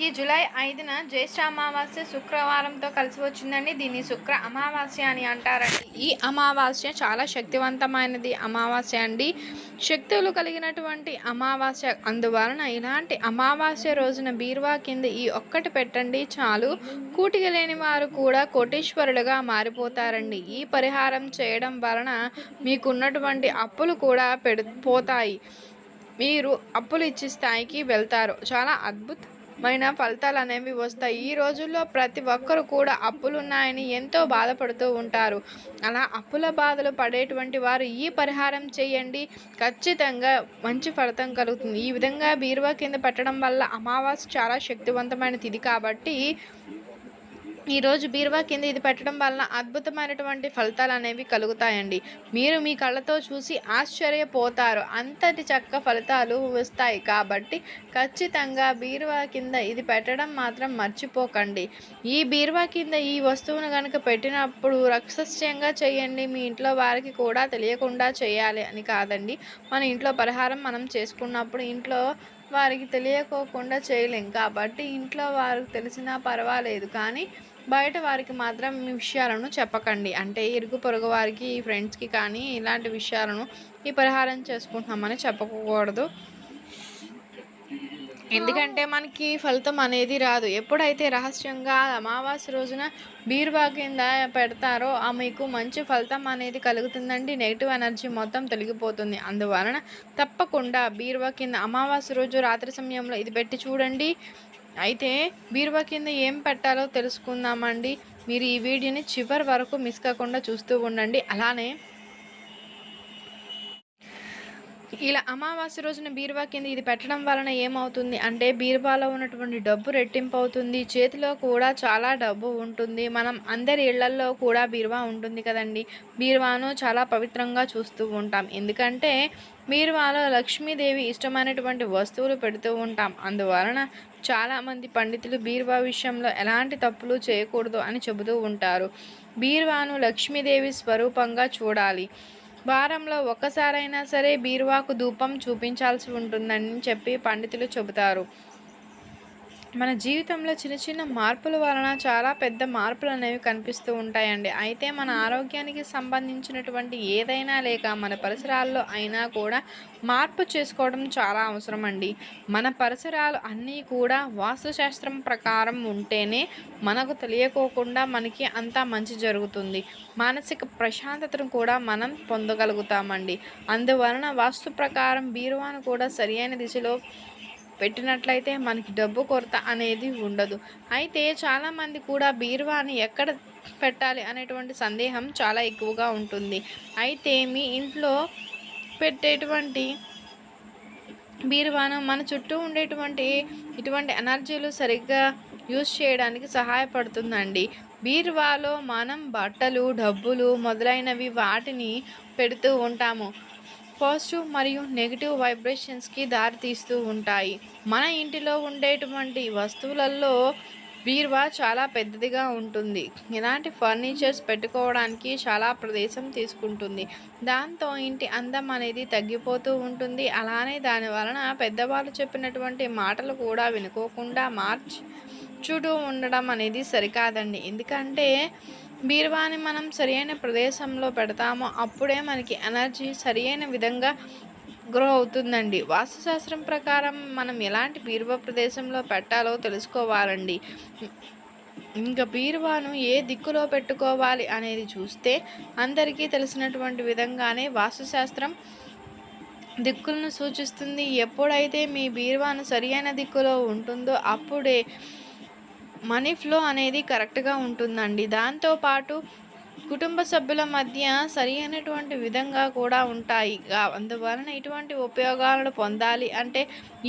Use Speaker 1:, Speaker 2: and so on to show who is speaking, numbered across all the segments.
Speaker 1: మనకి జూలై ఐదున జ్యేష్ఠ అమావాస్య శుక్రవారంతో కలిసి వచ్చిందండి. దీన్ని శుక్ర అమావాస్య అని అంటారండి. ఈ అమావాస్య చాలా శక్తివంతమైనది అమావాస్య అండి. శక్తులు కలిగినటువంటి అమావాస్య అందువలన ఇలాంటి అమావాస్య రోజున బీరువా కింద ఈ ఒక్కటి పెట్టండి చాలు. కూటిక లేని వారు కూడా కోటీశ్వరులుగా మారిపోతారండి. ఈ పరిహారం చేయడం వలన మీకున్నటువంటి అప్పులు కూడా పెడు పోతాయి. మీరు అప్పులు ఇచ్చే స్థాయికి వెళ్తారు. చాలా మైన ఫలితాలు అనేవి వస్తాయి. ఈ రోజుల్లో ప్రతి ఒక్కరు కూడా అప్పులు ఉన్నాయని ఎంతో బాధపడుతూ ఉంటారు. అలా అప్పుల బాధలు పడేటువంటి వారు ఈ పరిహారం చేయండి. ఖచ్చితంగా మంచి ఫలితం కలుగుతుంది. ఈ విధంగా బీరువా కింద పెట్టడం వల్ల అమావాస్య చాలా శక్తివంతమైన తిది కాబట్టి ఈరోజు బీరువా కింద ఇది పెట్టడం వలన అద్భుతమైనటువంటి ఫలితాలు అనేవి కలుగుతాయండి. మీరు మీ కళ్ళతో చూసి ఆశ్చర్యపోతారు. అంతటి చక్క ఫలితాలు వస్తాయి. కాబట్టి ఖచ్చితంగా బీరువా కింద ఇది పెట్టడం మాత్రం మర్చిపోకండి. ఈ బీరువా కింద ఈ వస్తువును కనుక పెట్టినప్పుడు రక్షస్యంగా చేయండి. మీ ఇంట్లో వారికి కూడా తెలియకుండా చేయాలి అని కాదండి. మన ఇంట్లో పరిహారం మనం చేసుకున్నప్పుడు ఇంట్లో వారికి తెలియకోకుండా చేయలేం. కాబట్టి ఇంట్లో వారికి తెలిసినా పర్వాలేదు. కానీ బయట వారికి మాత్రం మీ విషయాలను చెప్పకండి. అంటే ఇరుగు పొరుగు వారికి ఫ్రెండ్స్కి కానీ ఇలాంటి విషయాలను ఈ పరిహారం చేసుకుంటున్నామని చెప్పకూడదు. ఎందుకంటే మనకి ఫలితం అనేది రాదు. ఎప్పుడైతే రహస్యంగా అమావాస్య రోజున బీరువా కింద పెడతారో ఆ మీకు మంచి ఫలితం అనేది కలుగుతుందండి. నెగిటివ్ ఎనర్జీ మొత్తం తొలగిపోతుంది. అందువలన తప్పకుండా బీరువా కింద అమావాస్య రోజు రాత్రి సమయంలో ఇది పెట్టి చూడండి. అయితే బీరువా కింద ఏం పెట్టాలో తెలుసుకుందామండి. మీరు ఈ వీడియోని చివరి వరకు మిస్ కాకుండా చూస్తూ ఉండండి. అలానే ఇలా అమావాస్య రోజున బీరువా కింద ఇది పెట్టడం వలన ఏమవుతుంది అంటే బీరువాలో ఉన్నటువంటి డబ్బు రెట్టింపు అవుతుంది చేతిలో కూడా చాలా డబ్బు ఉంటుంది మనం అందరి ఇళ్ళల్లో కూడా బీరువా ఉంటుంది కదండి. బీరువాను చాలా పవిత్రంగా చూస్తూ ఉంటాం. ఎందుకంటే బీరువాలో లక్ష్మీదేవి ఇష్టమైనటువంటి వస్తువులు పెడుతూ ఉంటాం. అందువలన చాలామంది పండితులు బీరువా విషయంలో ఎలాంటి తప్పులు చేయకూడదు అని చెబుతూ ఉంటారు. బీరువాను లక్ష్మీదేవి స్వరూపంగా చూడాలి. వారంలో ఒక్కసారైనా సరే బీరువాకు ధూపం చూపించాల్సి ఉంటుందని చెప్పి పండితులు చెబుతారు. మన జీవితంలో చిన్న చిన్న మార్పుల వలన చాలా పెద్ద మార్పులు అనేవి కనిపిస్తూ ఉంటాయండి. అయితే మన ఆరోగ్యానికి సంబంధించినటువంటి ఏదైనా లేక మన పరిసరాల్లో అయినా కూడా మార్పు చేసుకోవడం చాలా అవసరం అండి మన పరిసరాలు అన్నీ కూడా వాస్తుశాస్త్రం ప్రకారం ఉంటేనే మనకు తెలియకోకుండా మనకి అంతా మంచి జరుగుతుంది. మానసిక ప్రశాంతతను కూడా మనం పొందగలుగుతామండి. అందువలన వాస్తు ప్రకారం బీరువాను కూడా సరియైన దిశలో పెట్టినట్లయితే మనకి డబ్బు కొరత అనేది ఉండదు. అయితే చాలామంది కూడా బీరువాని ఎక్కడ పెట్టాలి అనేటువంటి సందేహం చాలా ఎక్కువగా ఉంటుంది. అయితే మీ ఇంట్లో పెట్టేటువంటి బీరువాను మన చుట్టూ ఉండేటువంటి ఇటువంటి ఎనర్జీలు సరిగ్గా యూజ్ చేయడానికి సహాయపడుతుందండి. బీరువాలో మనం బట్టలు డబ్బులు మొదలైనవి వాటిని పెడుతూ ఉంటాము. పాజిటివ్ మరియు నెగిటివ్ వైబ్రేషన్స్కి దారితీస్తూ ఉంటాయి. మన ఇంటిలో ఉండేటువంటి వస్తువులలో బీరువా చాలా పెద్దదిగా ఉంటుంది. ఇలాంటి ఫర్నిచర్స్ పెట్టుకోవడానికి చాలా ప్రదేశం తీసుకుంటుంది. దాంతో ఇంటి అందం అనేది తగ్గిపోతూ ఉంటుంది. అలానే దాని వలన పెద్దవాళ్ళు చెప్పినటువంటి మాటలు కూడా వినుకోకుండా మార్చి చుట్టూ ఉండడం అనేది సరికాదండి. ఎందుకంటే బీరువాని మనం సరియైన ప్రదేశంలో పెడతామో అప్పుడే మనకి ఎనర్జీ సరియైన విధంగా గ్రో అవుతుందండి. వాస్తుశాస్త్రం ప్రకారం మనం ఎలాంటి బీరువా ప్రదేశంలో పెట్టాలో తెలుసుకోవాలండి. ఇంకా బీరువాను ఏ దిక్కులో పెట్టుకోవాలి అనేది చూస్తే అందరికీ తెలిసినటువంటి విధంగానే వాస్తుశాస్త్రం దిక్కులను సూచిస్తుంది. ఎప్పుడైతే మీ బీరువాను సరియైన దిక్కులో ఉంటుందో అప్పుడే మనీ ఫ్లో అనేది కరెక్ట్గా ఉంటుందండి. దాంతోపాటు కుటుంబ సభ్యుల మధ్య సరి అయినటువంటి విధంగా కూడా ఉంటాయి. అందువలన ఇటువంటి ఉపయోగాలను పొందాలి అంటే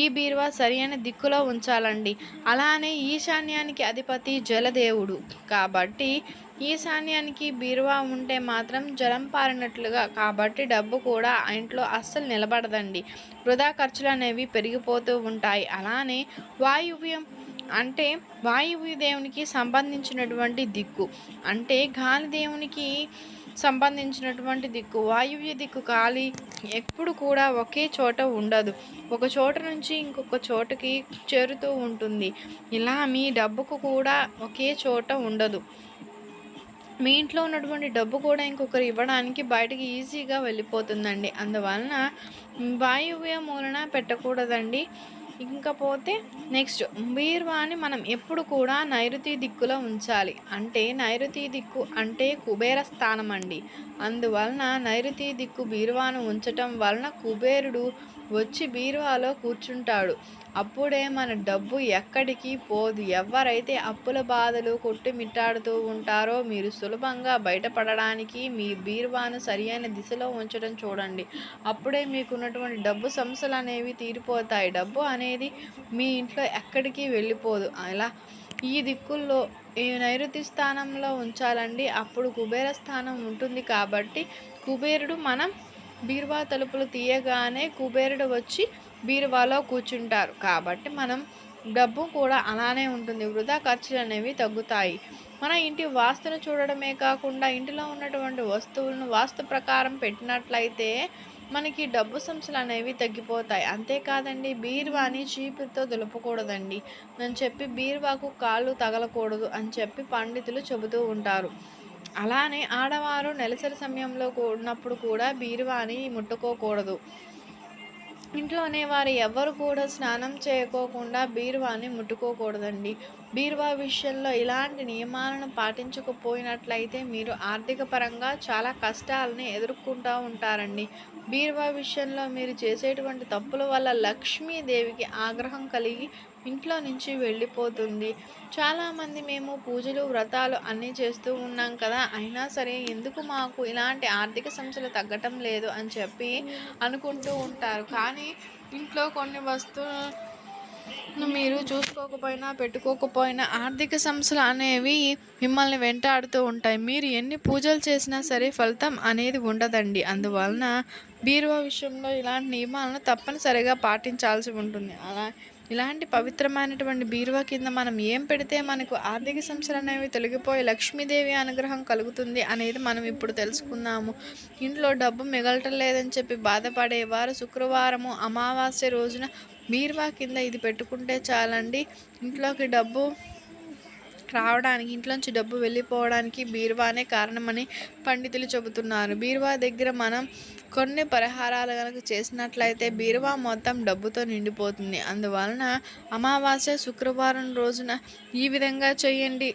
Speaker 1: ఈ బీరువా సరి అయిన దిక్కులో ఉంచాలండి. అలానే ఈశాన్యానికి అధిపతి జలదేవుడు. కాబట్టి ఈశాన్యానికి బీరువా ఉంటే మాత్రం జలం పారినట్లుగా కాబట్టి డబ్బు కూడా ఇంట్లో అస్సలు నిలబడదండి. వృధా ఖర్చులు అనేవి పెరిగిపోతూ ఉంటాయి. అలానే వాయువ్యం అంటే వాయువు దేవునికి సంబంధించినటువంటి దిక్కు. అంటే గాలి దేవునికి సంబంధించినటువంటి దిక్కు. వాయువ్య దిక్కు గాలి ఎప్పుడు కూడా ఒకే చోట ఉండదు. ఒక చోట నుంచి ఇంకొక చోటకి చేరుతూ ఉంటుంది. ఇలా మీ డబ్బుకు కూడా ఒకే చోట ఉండదు. మీ ఇంట్లో ఉన్నటువంటి డబ్బు కూడా ఇంకొకరు ఇవ్వడానికి బయటకి ఈజీగా వెళ్ళిపోతుందండి. అందువలన వాయువ్య మూలన పెట్టకూడదండి. ఇంకపోతే నెక్స్ట్ బీరువాని మనం ఎప్పుడు కూడా నైరుతి దిక్కులో ఉంచాలి. అంటే నైరుతి దిక్కు అంటే కుబేర స్థానం అండి అందువలన నైరుతి దిక్కు బీరువాను ఉంచటం వలన కుబేరుడు వచ్చి బీరువాలో కూర్చుంటాడు. అప్పుడే మన డబ్బు ఎక్కడికి పోదు. ఎవరైతే అప్పుల బాధలు కొట్టుమిట్టాడుతూ ఉంటారో మీరు సులభంగా బయటపడడానికి మీ బీరువాను సరియైన దిశలో ఉంచడం చూడండి. అప్పుడే మీకున్నటువంటి డబ్బు సమస్యలు అనేవి తీరిపోతాయి. డబ్బు అనేది మీ ఇంట్లో ఎక్కడికి వెళ్ళిపోదు. అలా ఈ దిక్కుల్లో ఈ నైరుతి స్థానంలో ఉంచాలండి. అప్పుడు కుబేర స్థానం ఉంటుంది కాబట్టి కుబేరుడు మనం బీరువా తలుపులు తీయగానే కుబేరుడు వచ్చి బీరువాలో కూర్చుంటారు. కాబట్టి మనం డబ్బు కూడా అలానే ఉంటుంది. వృధా ఖర్చులు అనేవి తగ్గుతాయి. మన ఇంటి వాస్తును చూడడమే కాకుండా ఇంటిలో ఉన్నటువంటి వస్తువులను వాస్తు ప్రకారం పెట్టినట్లయితే మనకి డబ్బు సంస్థలు అనేవి తగ్గిపోతాయి. అంతేకాదండి బీరువాని చీపురుతో దులపకూడదండి. అని చెప్పి బీరువాకు కాళ్ళు తగలకూడదు అని చెప్పి పండితులు చెబుతూ ఉంటారు. అలానే ఆడవారు నెలసరి సమయంలో ఉన్నప్పుడు కూడా బీరువాని ముట్టుకోకూడదు. ఇంట్లోనే వారు ఎవరు కూడా స్నానం చేయకోకుండా బీరువాని ముట్టుకోకూడదండి. బీరువా విషయంలో ఇలాంటి నియమాలను పాటించకపోయినట్లయితే మీరు ఆర్థిక పరంగా చాలా కష్టాలని ఎదుర్కొంటూ ఉంటారండి. బీరువా విషయంలో మీరు చేసేటువంటి తప్పుల వల్ల లక్ష్మీదేవికి ఆగ్రహం కలిగి ఇంట్లో నుంచి వెళ్ళిపోతుంది. చాలామంది మేము పూజలు వ్రతాలు అన్నీ చేస్తూ ఉన్నాం కదా అయినా సరే ఎందుకు మాకు ఇలాంటి ఆర్థిక సమస్యలు తగ్గటం లేదు అని చెప్పి అనుకుంటూ ఉంటారు. కానీ ఇంట్లో కొన్ని వస్తువులు మీరు చూసుకోకపోయినా పెట్టుకోకపోయినా ఆర్థిక సమస్యలు అనేవి మిమ్మల్ని వెంటాడుతూ ఉంటాయి. మీరు ఎన్ని పూజలు చేసినా సరే ఫలితం అనేది ఉండదండి. అందువలన బీరువా విషయంలో ఇలాంటి నియమాలను తప్పనిసరిగా పాటించాల్సి ఉంటుంది. అలా ఇలాంటి పవిత్రమైనటువంటి బీరువా కింద మనం ఏం పెడితే మనకు ఆర్థిక సమస్యలు అనేవి తొలగిపోయి లక్ష్మీదేవి అనుగ్రహం కలుగుతుంది అనేది మనం ఇప్పుడు తెలుసుకుందాము ఇంట్లో డబ్బు మిగలటం లేదని చెప్పి బాధపడేవారు శుక్రవారము అమావాస్య రోజున బీరువా కింద ఇది పెట్టుకుంటే చాలండి. ఇంట్లోకి డబ్బు రావడానికి ఇంట్లోంచి డబ్బు వెళ్ళిపోవడానికి బీరువానే కారణమని పండితులు చెబుతున్నారు. బీరువా దగ్గర మనం కొన్ని పరిహారాలు కనుక చేసినట్లయితే బీరువా మొత్తం డబ్బుతో నిండిపోతుంది. అందువలన అమావాస్య శుక్రవారం రోజున ఈ విధంగా చేయండి.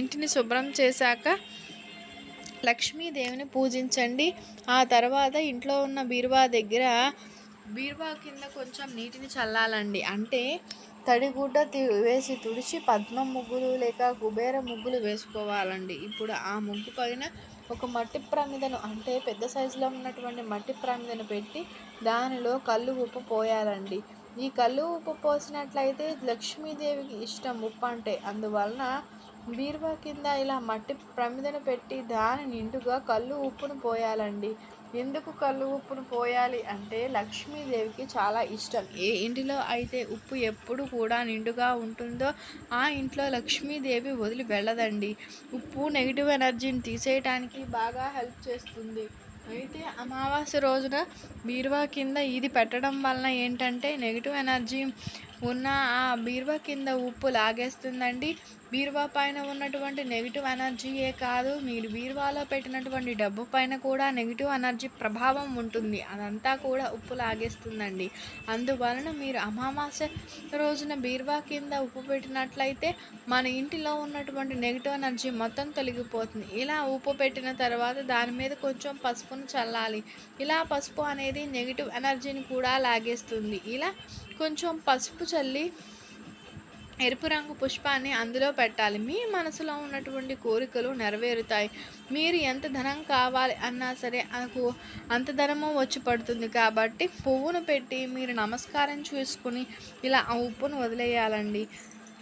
Speaker 1: ఇంటిని శుభ్రం చేశాక లక్ష్మీదేవిని పూజించండి. ఆ తర్వాత ఇంట్లో ఉన్న బీరువా దగ్గర బీరువా కింద కొంచెం నీటిని చల్లాలండి. అంటే తడిగుడ్డ వేసి తుడిచి పద్మ ముగ్గులు లేక కుబేర ముగ్గులు వేసుకోవాలండి. ఇప్పుడు ఆ ముగ్గు పైన ఒక మట్టి ప్రమిదను అంటే పెద్ద సైజులో ఉన్నటువంటి మట్టి ప్రమిదను పెట్టి దానిలో కళ్ళు ఉప్పు పోయాలండి. ఈ కళ్ళు ఉప్పు పోసినట్లయితే లక్ష్మీదేవికి ఇష్టం ఉప్పు అంటే అందువలన బీరువా కింద ఇలా మట్టి ప్రమిదను పెట్టి దాని నిండుగా కళ్ళు ఉప్పును పోయాలండి. ఎందుకు కళ్ళు ఉప్పును పోయాలి అంటే లక్ష్మీదేవికి చాలా ఇష్టం. ఏ ఇంటిలో అయితే ఉప్పు ఎప్పుడు కూడా నిండుగా ఉంటుందో ఆ ఇంట్లో లక్ష్మీదేవి వదిలి వెళ్ళదండి. ఉప్పు నెగిటివ్ ఎనర్జీని తీసేయటానికి బాగా హెల్ప్ చేస్తుంది. అయితే అమావాస్య రోజున బీరువా కింద ఇది పెట్టడం వలన ఏంటంటే నెగిటివ్ ఎనర్జీ ఉన్న ఆ బీరువా కింద ఉప్పు లాగేస్తుందండి. బీరువా పైన ఉన్నటువంటి నెగిటివ్ ఎనర్జీయే కాదు. మీరు బీరువాలో పెట్టినటువంటి డబ్బు పైన కూడా నెగిటివ్ ఎనర్జీ ప్రభావం ఉంటుంది. అదంతా కూడా ఉప్పు లాగేస్తుందండి. అందువలన మీరు అమావాస్య రోజున బీరువా కింద ఉప్పు పెట్టినట్లయితే మన ఇంటిలో ఉన్నటువంటి నెగిటివ్ ఎనర్జీ మొత్తం తొలగిపోతుంది. ఇలా ఉప్పు పెట్టిన తర్వాత దాని మీద కొంచెం పసుపును చల్లాలి. ఇలా పసుపు అనేది నెగిటివ్ ఎనర్జీని కూడా లాగేస్తుంది. ఇలా కొంచెం పసుపు చల్లి ఎరుపు రంగు పుష్పాన్ని అందులో పెట్టాలి. మీ మనసులో ఉన్నటువంటి కోరికలు నెరవేరుతాయి. మీరు ఎంత ధనం కావాలి అన్నా సరే నాకు అంత ధనము వచ్చి పడుతుంది కాబట్టి పువ్వును పెట్టి మీరు నమస్కారం చూసుకుని ఇలా ఆ ఉప్పును వదిలేయాలండి.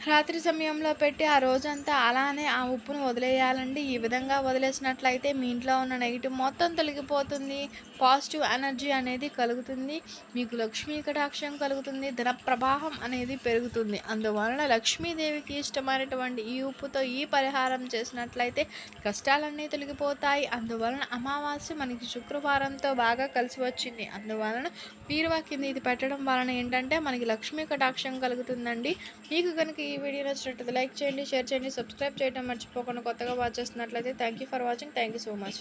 Speaker 1: రాత్రి సమయంలో పెట్టి ఆ రోజంతా అలానే ఆ ఉప్పును వదిలేయాలండి. ఈ విధంగా వదిలేసినట్లయితే మీ ఇంట్లో ఉన్న నెగిటివ్ మొత్తం తొలగిపోతుంది. పాజిటివ్ ఎనర్జీ అనేది కలుగుతుంది మీకు లక్ష్మీ కటాక్షం కలుగుతుంది ధన ప్రవాహం అనేది పెరుగుతుంది. అందువలన లక్ష్మీదేవికి ఇష్టమైనటువంటి ఈ ఉప్పుతో ఈ పరిహారం చేసినట్లయితే కష్టాలన్నీ తొలగిపోతాయి. అందువలన అమావాస్య మనకి శుక్రవారంతో బాగా కలిసి వచ్చింది. అందువలన బీరువా కింద ఇది పెట్టడం వలన ఏంటంటే మనకి లక్ష్మీ కటాక్షం కలుగుతుందండి. మీకు కనుక ఈ వీడియో నచ్చినట్లయితే లైక్ చేయండి షేర్ చేయండి సబ్స్క్రైబ్ చేయడం మర్చిపోకుండా కొత్తగా వాచ్ చేస్తున్నట్లయితే thank you for watching thank you so much